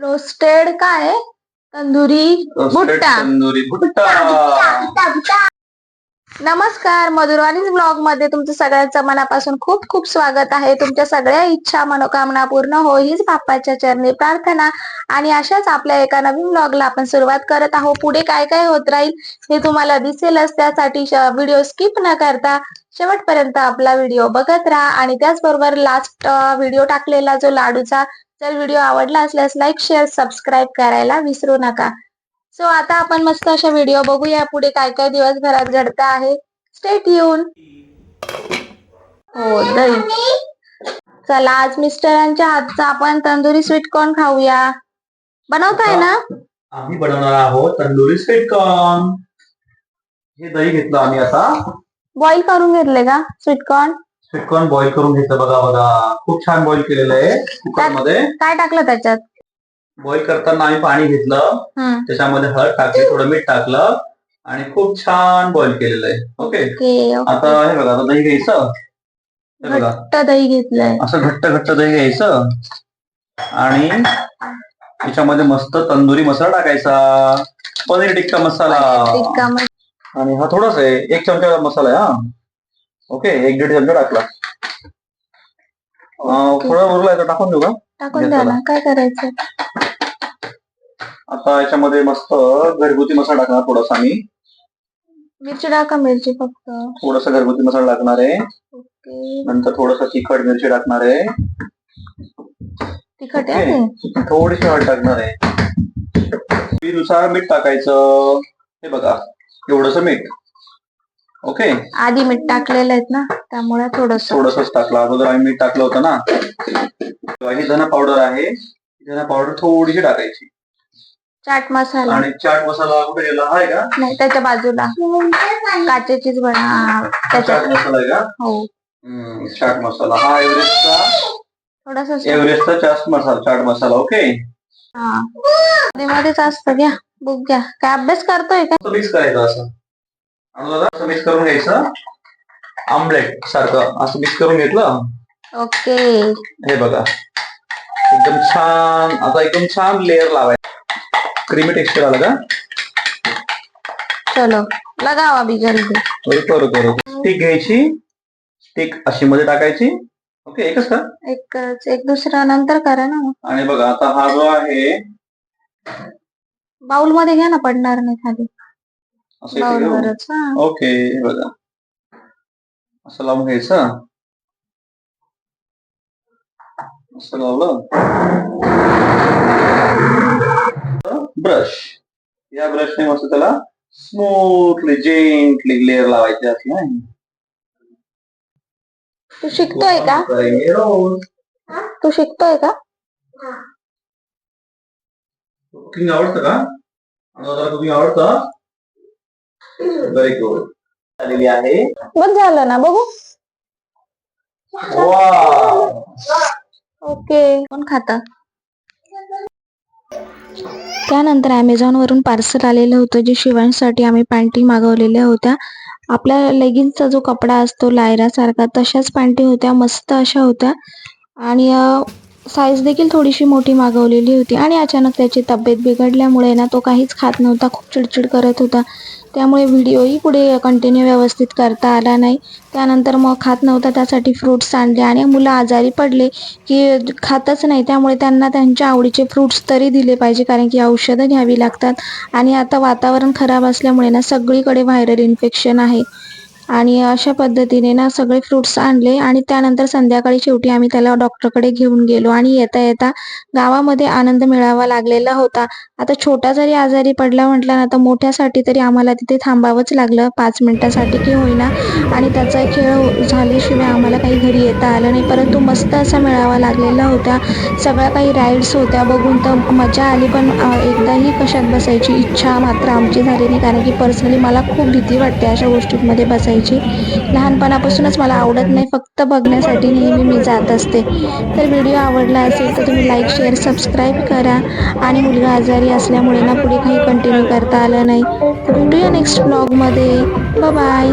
Roasted काय? तंदुरी भुट्टा. तंदुरी भुट्टा. नमस्कार मधुरवाणीच ब्लॉगमध्ये तुमचं सगळ्यांचं मनापासून खूप खूप स्वागत आहे. तुमच्या सगळ्या इच्छा मनोकामना पूर्ण हो हीच बाप्पाच्या चरणी प्रार्थना. आणि अशाच आपल्या एका नवीन ब्लॉगला आपण सुरुवात करत आहोत. पुढे काय काय होत राहील हे तुम्हाला दिसेलच. त्यासाठी व्हिडिओ स्किप न करता शेवटपर्यंत आपला व्हिडिओ बघत राहा. आणि त्याचबरोबर लास्ट व्हिडिओ टाकलेला जो लाडूचा जर व्हिडिओ आवडला असल्यास लाईक शेअर सबस्क्राईब करायला विसरू नका. सो आता आपण मस्त अशा व्हिडिओ बघूया. पुढे काय काय दिवसभरात घडत आहे. स्टेट येऊन हो दही. चला आज मिस्टरांच्या हातचा आपण तंदुरी स्वीट कॉर्न खाऊया. बनवताय ना? आम्ही बनवणार आहोत तंदुरी स्वीट कॉर्न हे दही घेतलं आम्ही आता. बॉईल करून घेतले का स्वीट कॉर्न कॉर्न बॉईल करून घेतलं बघा बघा. खूप छान बॉईल केलेलं आहे कुकरमध्ये काय टाकलं त्याच्यात? बॉईल करताना आम्ही पाणी घेतलं. त्याच्यामध्ये हळद टाकली थोडं मीठ टाकलं आणि खूप छान बॉईल केलेलं आहे. ओके आता हे बघा आता दही घ्यायचं? हे बघा. घट्ट दही घेतलंय. असं घट्ट घट्ट दही घ्यायचं. आणि त्याच्यामध्ये मस्त तंदुरी मसाला टाकायचा. पनीर टिक्का मसाला. आणि हा थोडाच आहे एक चमचा मसाला आहे हा. ओके एक दीड चमचा टाकला. थोडा उरलाय तर टाकून देऊ का? टाकून द्या ना. काय करायचं? आता याच्यामध्ये मस्त घरगुती मसाला टाकणार थोडासा आम्ही. मिरची टाका मिरची फक्त. थोडासा घरगुती मसाला टाकणार आहे. ओके. नंतर थोडासा तिखट मिरची टाकणार आहे. तिखट आहे ते? थोडीशी हळद टाकणार आहे. चवीनुसार मीठ टाकायचं. हे बघा एवढस मीठ. ओके आधी मीठ टाकलेलं आहेत ना त्यामुळे थोडस. थोडसच टाकलं. अगोदर आम्ही मीठ टाकलं होतं ना. ही धना पावडर आहे. धना पावडर थोडीशी टाकायची. चाट मसाला. आणि चाट मसाला कुठे गेला? आहे का? नाही त्याच्या बाजूला. काचेचीच बना चाट मसाला आहे का? हो. चाट मसाला. हा एव्हरेस्टचा थोडासा एव्हरेस्टचा चाट मसाला चाट मसाला ओके मध्ये मध्येच असतं घ्या. बुक घ्या. काय अभ्यास करतोय का? मिक्स करायचं असं. आणि असं मिक्स करून घ्यायचं. आमलेट सारखं असं मिक्स करून घेतलं. ओके. हे बघा. एकदम छान आता एकदम छान लेअर लावायचं. क्रीमी टेक्स्चर आलं का? चलो लगावा भी जल्दी करू करू स्टिक घ्यायची. स्टिक अशी मध्ये टाकायची. ओके एकच का? एक एक दुसरा नंतर करा ना. आणि बघा आता हा जो आहे बाउलमध्ये घ्या ना पडणार नाही खाली. असं इथे घेऊ. हा ओके हे बघा. असं लावून घ्यायचं. असं लावलं. ब्रश. या ब्रशने मस्त त्याला स्मूथली जेंटली लेअर लावायची असं नाही तू शिकतोय का? रोज तू शिकतोय का? कुकिंग आवडतं का? कुकिंग आवडतं. व्हेरी गुड झालेली आहे. बघ झालं ना बघू. ओके. कोण खात? त्यानंतर अमेझॉन वरून पार्सल आलेलं होतं जे शिवांसाठी आम्ही पॅन्टी मागवलेल्या होत्या. आपल्या लेगिन्सचा जो कपडा असतो लायरा सारखा तशाच पॅन्टी होत्या मस्त अशा होत्या. आणि साईज देखील थोडीशी मोठी मागवलेली होती. आणि अचानक त्याची तब्येत बिघडल्यामुळे ना तो काहीच खात नव्हता खूप चिडचिड करत होता. त्यामुळे व्हिडिओही पुढे कंटिन्यू व्यवस्थित करता आला नाही. त्यानंतर मग खात नव्हता त्यासाठी फ्रुट्स आणले आणि मुलं आजारी पडले की खातच नाही. त्यामुळे त्यांना त्यांच्या आवडीचे फ्रुट्स तरी दिले पाहिजे कारण की औषधं घ्यावी लागतात. आणि आता वातावरण खराब असल्यामुळे ना सगळीकडे व्हायरल इन्फेक्शन आहे. आणि अशा पद्धतीने ना सगळे फ्रुट्स आणले आणि त्यानंतर संध्याकाळी शेवटी आम्ही त्याला डॉक्टरकडे घेऊन गेलो आणि येता येता गावामध्ये आनंद मिळावा लागलेला होता. आता छोटा जरी आजारी पडला म्हटला ना तर मोठ्यासाठी तरी आम्हाला तिथे थांबावंच लागलं. पाच मिनिटासाठी की होईना. आणि त्याचा खेळ झाल्याशिवाय आम्हाला काही घरी येता आलं नाही. परंतु मस्त असा मिळावा लागलेला होता. सगळ्या काही राईड्स होत्या. बघून तर मजा आली पण एकदाही कशात बसायची इच्छा मात्र आमची झाली नाही. कारण की पर्सनली मला खूप भीती वाटते अशा गोष्टींमध्ये बसायची. करायची. लहानपणापासूनच मला आवडत नाही फक्त बघण्यासाठी नेहमी मी जात असते. तर व्हिडिओ आवडला असेल तर तुम्ही लाईक शेअर सबस्क्राईब करा. आणि मुलगा आजारी असल्यामुळे ना पुढे काही कंटिन्यू करता आलं नाही. भेटूया नेक्स्ट ब्लॉगमध्ये बाय